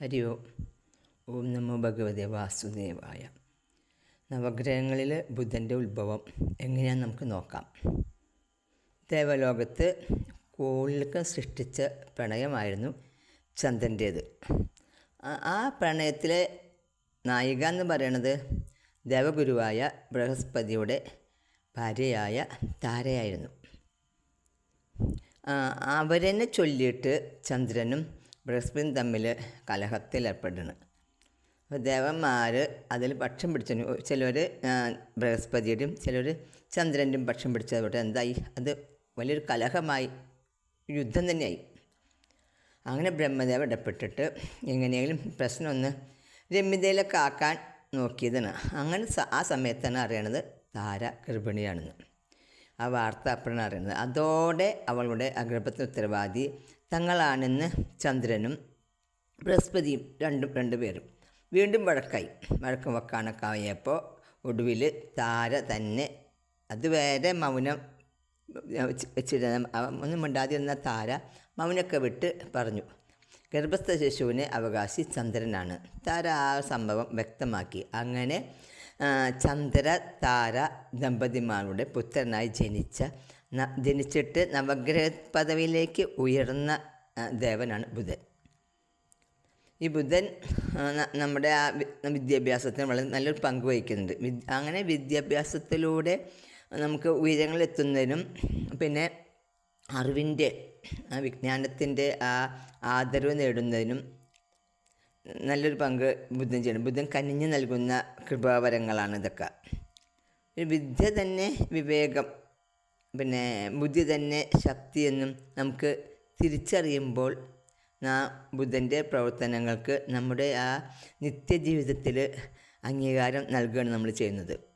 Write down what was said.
ഹരി ഓം ഓം നമോ ഭഗവതി വാസുദേവായ നവഗ്രഹങ്ങളിൽ ബുധന്റെ ഉത്ഭവം എങ്ങനെയാണെന്ന് നമുക്ക് നോക്കാം. ദേവലോകത്ത് കോളിലൊക്കെ സൃഷ്ടിച്ച പ്രണയമായിരുന്നു ചന്ദ്രന്റേത് ആ- പ്രണയത്തിലെ നായിക എന്ന് പറയുന്നത് ദേവഗുരുവായ ബൃഹസ്പതിയുടെ ഭാര്യയായ താരയായിരുന്നു. അവരെന്നെ ചൊല്ലിയിട്ട് ചന്ദ്രനും ബൃഹസ്പതിയും തമ്മിൽ കലഹത്തിലേർപ്പെടുന്നു അപ്പോൾ ദേവന്മാർ അതിൽ പക്ഷം പിടിച്ചു. ചിലർ ബൃഹസ്പതിയുടെയും ചിലർ ചന്ദ്രന്റെയും പക്ഷം പിടിച്ചതോട്ട് എന്തായി? അത് വലിയൊരു കലഹമായി യുദ്ധം തന്നെയായി. അങ്ങനെ ബ്രഹ്മദേവ ഇടപെട്ടിട്ട് എങ്ങനെയെങ്കിലും പ്രശ്നം ഒന്ന് രമ്യതയിലൊക്കെ ആക്കാൻ നോക്കിയതാണ്. അങ്ങനെ ആ സമയത്താണ് അറിയണത് താര ഗർഭിണിയാണെന്ന്. ആ വാർത്ത അപ്പോഴാണ് അറിയുന്നത്. അതോടെ അവളുടെ അഗർഭത്തിന് ഉത്തരവാദി തങ്ങളാണെന്ന് ചന്ദ്രനും ബൃഹസ്പതിയും രണ്ടും രണ്ടുപേരും വീണ്ടും വഴക്കായി. വഴക്കം വെക്കാനൊക്കെ ആയപ്പോൾ ഒടുവിൽ താര തന്നെ അതുവരെ മൗനം വെച്ചിരുന്ന ഒന്നും മിണ്ടാതിരുന്ന താര മൗനൊക്കെ വിട്ട് പറഞ്ഞു ഗർഭസ്ഥ ശിശുവിന് അവകാശി ചന്ദ്രനാണ്. താര ആ സംഭവം വ്യക്തമാക്കി. അങ്ങനെ ചന്ദ്ര താര ദമ്പതിമാരുടെ പുത്രനായി ജനിച്ച ജനിച്ചിട്ട് നവഗ്രഹ പദവിയിലേക്ക് ഉയർന്ന ദേവനാണ് ബുധൻ. ഈ ബുധൻ നമ്മുടെ ആ വിദ്യാഭ്യാസത്തിന് വളരെ നല്ലൊരു പങ്ക് വഹിക്കുന്നുണ്ട്. അങ്ങനെ വിദ്യാഭ്യാസത്തിലൂടെ നമുക്ക് ഉയരങ്ങളെത്തുന്നതിനും പിന്നെ അറിവിന്റെ വിജ്ഞാനത്തിന്റെ ആ ആദരവ് നേടുന്നതിനും നല്ലൊരു പങ്ക് ബുദ്ധൻ ചെയ്യണം. ബുദ്ധൻ കനിഞ്ഞു നൽകുന്ന കൃപാവരങ്ങളാണ് ഇതൊക്കെ. ഒരു വിദ്യ തന്നെ വിവേകം പിന്നെ ബുദ്ധി തന്നെ ശക്തി എന്നും നമുക്ക് തിരിച്ചറിയുമ്പോൾ നാം ബുദ്ധന്റെ പ്രവർത്തനങ്ങൾക്ക് നമ്മുടെ ആ നിത്യജീവിതത്തിൽ അംഗീകാരം നൽകുകയാണ് നമ്മൾ ചെയ്യുന്നത്.